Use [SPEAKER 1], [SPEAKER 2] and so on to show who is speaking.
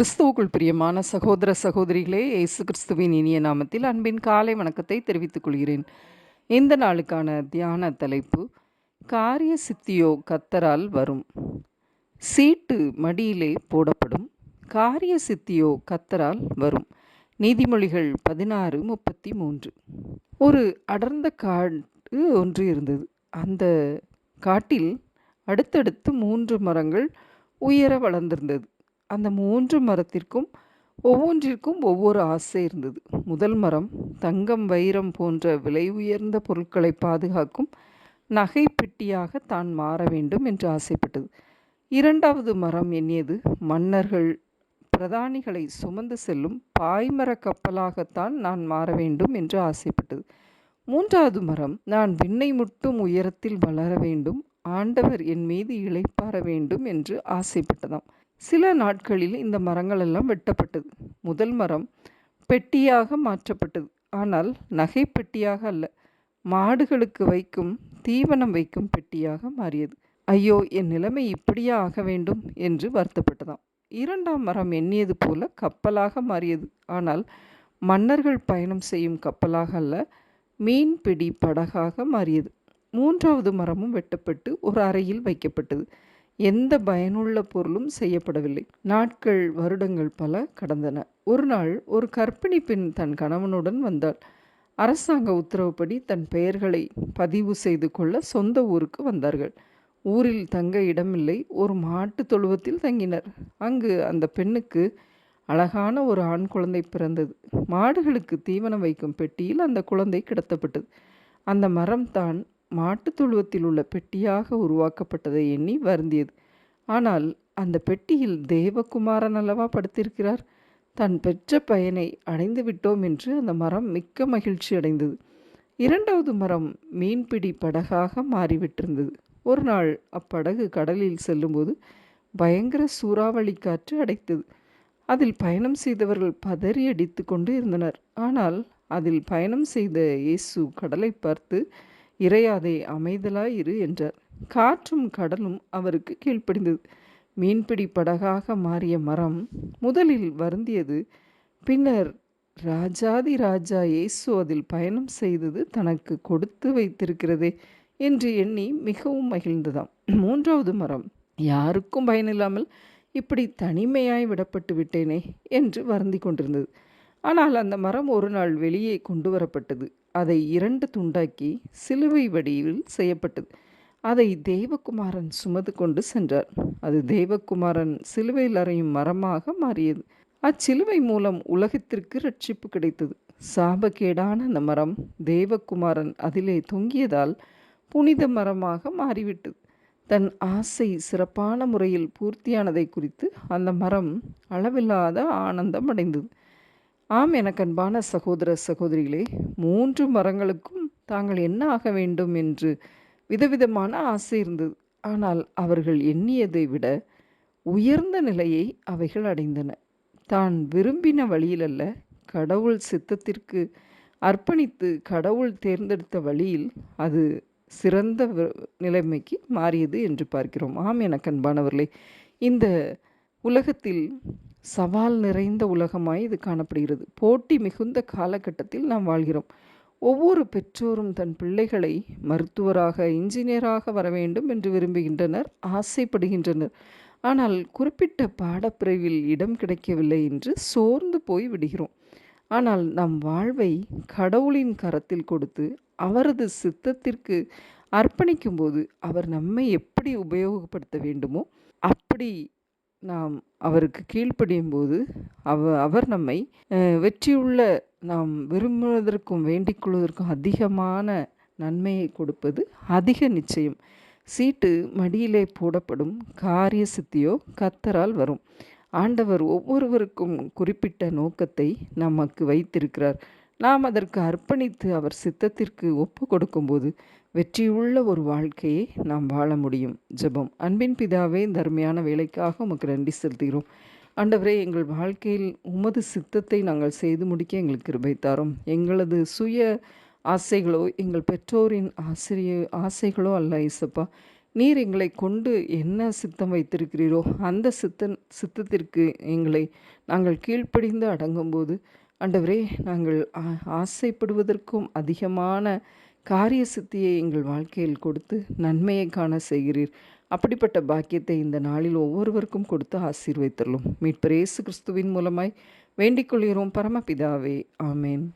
[SPEAKER 1] கிறிஸ்துவுக்குள் பிரியமான சகோதர சகோதரிகளே இயேசு கிறிஸ்துவின் இனிய நாமத்தில் அன்பின் காலை வணக்கத்தை தெரிவித்துக் கொள்கிறேன். இந்த நாளுக்கான தியான தலைப்பு காரிய சித்தியோ கத்தரால் வரும். சீட்டு மடியிலே போடப்படும் காரிய சித்தியோ கத்தரால் வரும். நீதிமொழிகள் பதினாறு முப்பத்தி மூன்று ஒரு அடர்ந்த காடு ஒன்று இருந்தது. அந்த காட்டில் அடுத்தடுத்து மூன்று மரங்கள் உயர வளர்ந்திருந்தது. அந்த மூன்று மரத்திற்கும் ஒவ்வொன்றிற்கும் ஒவ்வொரு ஆசை இருந்தது. முதல் மரம் தங்கம் வைரம் போன்ற விலை உயர்ந்த பொருட்களை பாதுகாக்கும் நகை பெட்டியாக தான் மாற வேண்டும் என்று ஆசைப்பட்டது. இரண்டாவது மரம் எண்ணியது மன்னர்கள் பிரதானிகளை சுமந்து செல்லும் பாய்மர கப்பலாகத்தான் நான் மாற வேண்டும் என்று ஆசைப்பட்டது. மூன்றாவது மரம் நான் விண்ணை முட்டும் உயரத்தில் வளர வேண்டும் ஆண்டவர் என் மீது இழைப்பார வேண்டும் என்று ஆசைப்பட்டதாம். சில நாட்களில் இந்த மரங்கள் எல்லாம் வெட்டப்பட்டது. முதல் மரம் பெட்டியாக மாற்றப்பட்டது. ஆனால் நகை பெட்டியாக அல்ல மாடுகளுக்கு வைக்கும் தீவனம் வைக்கும் பெட்டியாக மாறியது. ஐயோ என் நிலைமை இப்படியே ஆக வேண்டும் என்று வருத்தப்பட்டதாம். இரண்டாம் மரம் எண்ணியது போல கப்பலாக மாறியது. ஆனால் மன்னர்கள் பயணம் செய்யும் கப்பலாக அல்ல மீன்பிடி படகாக மாறியது. மூன்றாவது மரமும் வெட்டப்பட்டு ஒரு அறையில் வைக்கப்பட்டது. எந்த பயனுள்ள பொருளும் செய்யப்படவில்லை. நாட்கள் வருடங்கள் பல கடந்தன. ஒரு நாள் ஒரு கர்ப்பிணி பெண் தன் கணவனுடன் வந்தாள். அரசாங்க உத்தரவுப்படி தன் பெயர்களை பதிவு செய்து கொள்ள சொந்த ஊருக்கு வந்தார்கள். ஊரில் தங்க இடமில்லை ஒரு மாட்டு தொழுவத்தில் தங்கினர். அங்கு அந்த பெண்ணுக்கு அழகான ஒரு ஆண் குழந்தை பிறந்தது. மாடுகளுக்கு தீவனம் வைக்கும் பெட்டியில் அந்த குழந்தை கிடத்தப்பட்டது. அந்த மரம் தான் மாட்டுத் தொழுவத்தில் உள்ள பெட்டியாக உருவாக்கப்பட்டதை எண்ணி வருந்தியது. ஆனால் அந்த பெட்டியில் தேவகுமாரன் அல்லவா படுத்திருக்கிறார்? தன் பெற்ற பயனை அடைந்து விட்டோம் என்று அந்த மரம் மிக்க மகிழ்ச்சி அடைந்தது. இரண்டாவது மரம் மீன்பிடி படகாக மாறிவிட்டிருந்தது. ஒரு நாள் அப்படகு கடலில் செல்லும்போது பயங்கர சூறாவளி காற்று அடைத்தது. அதில் பயணம் செய்தவர்கள் பதறி அடித்து கொண்டு இருந்தனர். ஆனால் அதில் பயணம் செய்த இயேசு கடலை பார்த்து இறையாதே அமைதலாய் இரு என்றார். காற்றும் கடலும் அவருக்கு கீழ்ப்படிந்தது. மீன்பிடி படகாக மாறிய மரம் முதலில் வருந்தியது. பின்னர் ராஜாதி ராஜா இயேசு அதில் பயணம் செய்தது தனக்கு கொடுத்து வைத்திருக்கிறதே என்று எண்ணி மிகவும் மகிழ்ந்ததாம். மூன்றாவது மரம் யாருக்கும் பயனில்லாமல் இப்படி தனிமையாய் விடப்பட்டு விட்டேனே என்று வருந்தி கொண்டிருந்தது. ஆனால் அந்த மரம் ஒரு நாள் வெளியே கொண்டு வரப்பட்டது. அதை இரண்டு துண்டாக்கி சிலுவை வடிவில் செய்யப்பட்டது. அதை தேவகுமாரன் சுமது கொண்டு சென்றார். அது தேவகுமாரன் சிலுவையில் அறையும் மரமாக மாறியது. அச்சிலுவை மூலம் உலகத்திற்கு ரட்சிப்பு கிடைத்தது. சாபக்கேடான அந்த மரம் தேவகுமாரன் அதிலே தொங்கியதால் புனித மரமாக மாறிவிட்டது. தன் ஆசை சிறப்பான முறையில் பூர்த்தியானதை குறித்து அந்த மரம் அளவில்லாத ஆனந்தம் அடைந்தது. ஆம் எனக்கு அன்பான சகோதர சகோதரிகளே மூன்று மரங்களுக்கும் தாங்கள் என்ன ஆக வேண்டும் என்று விதவிதமான ஆசை இருந்தது. ஆனால் அவர்கள் எண்ணியதை விட உயர்ந்த நிலையை அவைகள் அடைந்தன. தான் விரும்பின வழியிலல்ல கடவுள் சித்தத்திற்கு அர்ப்பணித்து கடவுள் தேர்ந்தெடுத்த வழியில் அது சிறந்த நிலைமைக்கு மாறியது என்று பார்க்கிறோம். ஆம் எனக்கு அன்பானவர்களே இந்த உலகத்தில் சவால் நிறைந்த உலகமாய் இது காணப்படுகிறது. போட்டி மிகுந்த காலகட்டத்தில் நாம் வாழ்கிறோம். ஒவ்வொரு பெற்றோரும் தன் பிள்ளைகளை மருத்துவராக இன்ஜினியராக வர வேண்டும் என்று விரும்புகின்றனர் ஆசைப்படுகின்றனர். ஆனால் குறிப்பிட்ட பாடப்பிரிவில் இடம் கிடைக்கவில்லை என்று சோர்ந்து போய் விடுகிறோம். ஆனால் நம் வாழ்வை கடவுளின் கரத்தில் கொடுத்து அவரது சித்தத்திற்கு அர்ப்பணிக்கும்போது அவர் நம்மை எப்படி உபயோகப்படுத்த வேண்டுமோ அப்படி நாம் அவருக்கு கீழ்ப்படியும் போது அவ அவர் நம்மை வெற்றியுள்ள நாம் விரும்புவதற்கும் வேண்டிக் கொள்வதற்கும் அதிகமான நன்மையை கொடுப்பது அதிக நிச்சயம். சீட்டு மடியிலே போடப்படும் காரிய சித்தியோ கத்தரால் வரும். ஆண்டவர் ஒவ்வொருவருக்கும் குறிப்பிட்ட நோக்கத்தை நமக்கு வைத்திருக்கிறார். நாம் அதற்கு அர்ப்பணித்து அவர் சித்தத்திற்கு ஒப்பு கொடுக்கும்போது வெற்றியுள்ள ஒரு வாழ்க்கையை நாம் வாழ முடியும். ஜெபம். அன்பின் பிதாவே தர்மையான வேலைக்காக உமக்கு நன்றி செலுத்துகிறோம். ஆண்டவரே எங்கள் வாழ்க்கையில் உமது சித்தத்தை நாங்கள் செய்து முடிக்க எங்களுக்கு கிருபை தாரோம். எங்களது சுய ஆசைகளோ எங்கள் பெற்றோரின் ஆசிரிய ஆசைகளோ அல்ல இசப்பா நீர் எங்களை கொண்டு என்ன சித்தம் வைத்திருக்கிறீரோ அந்த சித்த சித்தத்திற்கு எங்களை நாங்கள் கீழ்ப்படிந்து அடங்கும்போது ஆண்டவரே நாங்கள் ஆ- ஆசைப்படுவதற்கும் அதிகமான காரிய சித்தியை எங்கள் வாழ்க்கையில் கொடுத்து நன்மையை காண செய்கிறீர். அப்படிப்பட்ட பாக்கியத்தை இந்த நாளில் ஒவ்வொருவருக்கும் கொடுத்து ஆசீர்வைத்தள்ளும் மீட்பர் இயேசு கிறிஸ்துவின் மூலமாய் வேண்டிக் கொள்கிறோம். பரமபிதாவே ஆமேன்.